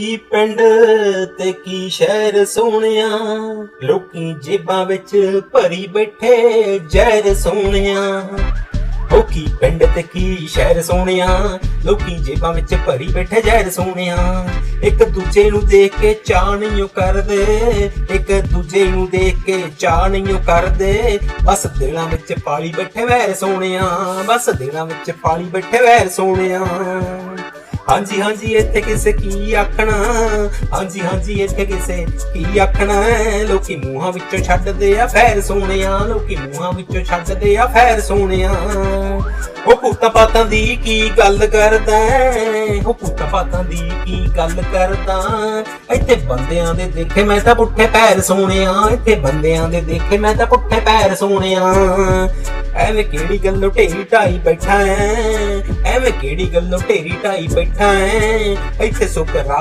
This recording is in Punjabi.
ਕੀ ਪਿੰਡ ਤੇ ਕੀ ਸ਼ਹਿਰ ਸੋਹਣਿਆ? ਲੋਕੀ ਜੇਬਾਂ ਵਿੱਚ ਭਰੀ ਬੈਠੇ ਜ਼ਹਿਰ ਸੋਹਣਿਆ। ਉਹ ਕੀ ਪਿੰਡ ਤੇ ਕੀ ਸ਼ਹਿਰ ਸੋਹਣਿਆ? ਲੋਕੀ ਜੇਬਾਂ ਵਿੱਚ ਭਰੀ ਬੈਠੇ ਜ਼ਹਿਰ ਸੋਹਣਿਆ। ਇੱਕ ਦੂਜੇ ਨੂੰ ਦੇਖ ਕੇ ਚਾਹ ਨਹੀਂ ਓ ਕਰਦੇ। ਇੱਕ ਦੂਜੇ ਨੂੰ ਦੇਖ ਕੇ ਚਾਹ ਨਹੀਂ ਓ ਕਰਦੇ। ਬਸ ਦਿਲਾਂ ਵਿੱਚ ਪਾਲੀ ਬੈਠੇ ਵੈਰ ਸੋਹਣਿਆ। ਬਸ ਦਿਲਾਂ ਵਿੱਚ ਪਾਲੀ ਬੈਠੇ ਵੈਰ ਸੋਹਣਿਆ। ਹਾਂਜੀ ਹਾਂਜੀ, ਇੱਥੇ ਕਿਸੇ ਕੀ ਆਖਣਾ? ਹਾਂਜੀ ਹਾਂਜੀ, ਇੱਥੇ ਕਿਸੇ ਕੀ ਆਖਣਾ ਲੋਕੀ ਮੂੰਹਾਂ ਵਿੱਚੋਂ ਛੱਡਦੇ ਆ, ਫੈਰ ਸੋਹਣਿਆ। ਲੋਕੀ ਮੂੰਹਾਂ ਵਿੱਚੋਂ ਛੱਡਦੇ ਆ, ਫੈਰ ਸੋਹਣਿਆ। ਉਹ ਪੁੱਤਾਂ ਪਾਤਾਂ ਦੀ ਕੀ ਗੱਲ ਕਰਦਾ ਉਹ ਪੁੱਤਾਂ ਪਾਤਾਂ ਦੀ ਕੀ ਗੱਲ ਕਰਦਾ ਇੱਥੇ ਬੰਦਿਆਂ ਦੇ ਦੇਖੇ ਮੈਂ ਤਾਂ ਪੁੱਠੇ ਪੈਰ ਸੋਹਣਿਆ। ਇੱਥੇ ਬੰਦਿਆਂ ਦੇ ਦੇਖੇ ਮੈਂ ਤਾਂ ਪੁੱਠੇ ਪੈਰ ਸੋਹਣਿਆ। ਐਵੇਂ ਕਿਹੜੀ ਗੱਲੋਂ ਢੇਰੀ ਢਾਈ ਬੈਠਾ ਐ? ਐਵੇਂ ਕਿਹੜੀ ਗੱਲੋਂ ਢੇਰੀ ਢਾਈ ਬੈਠਾ ਐ? ਇੱਥੇ ਸੁੱਕ ਰਾ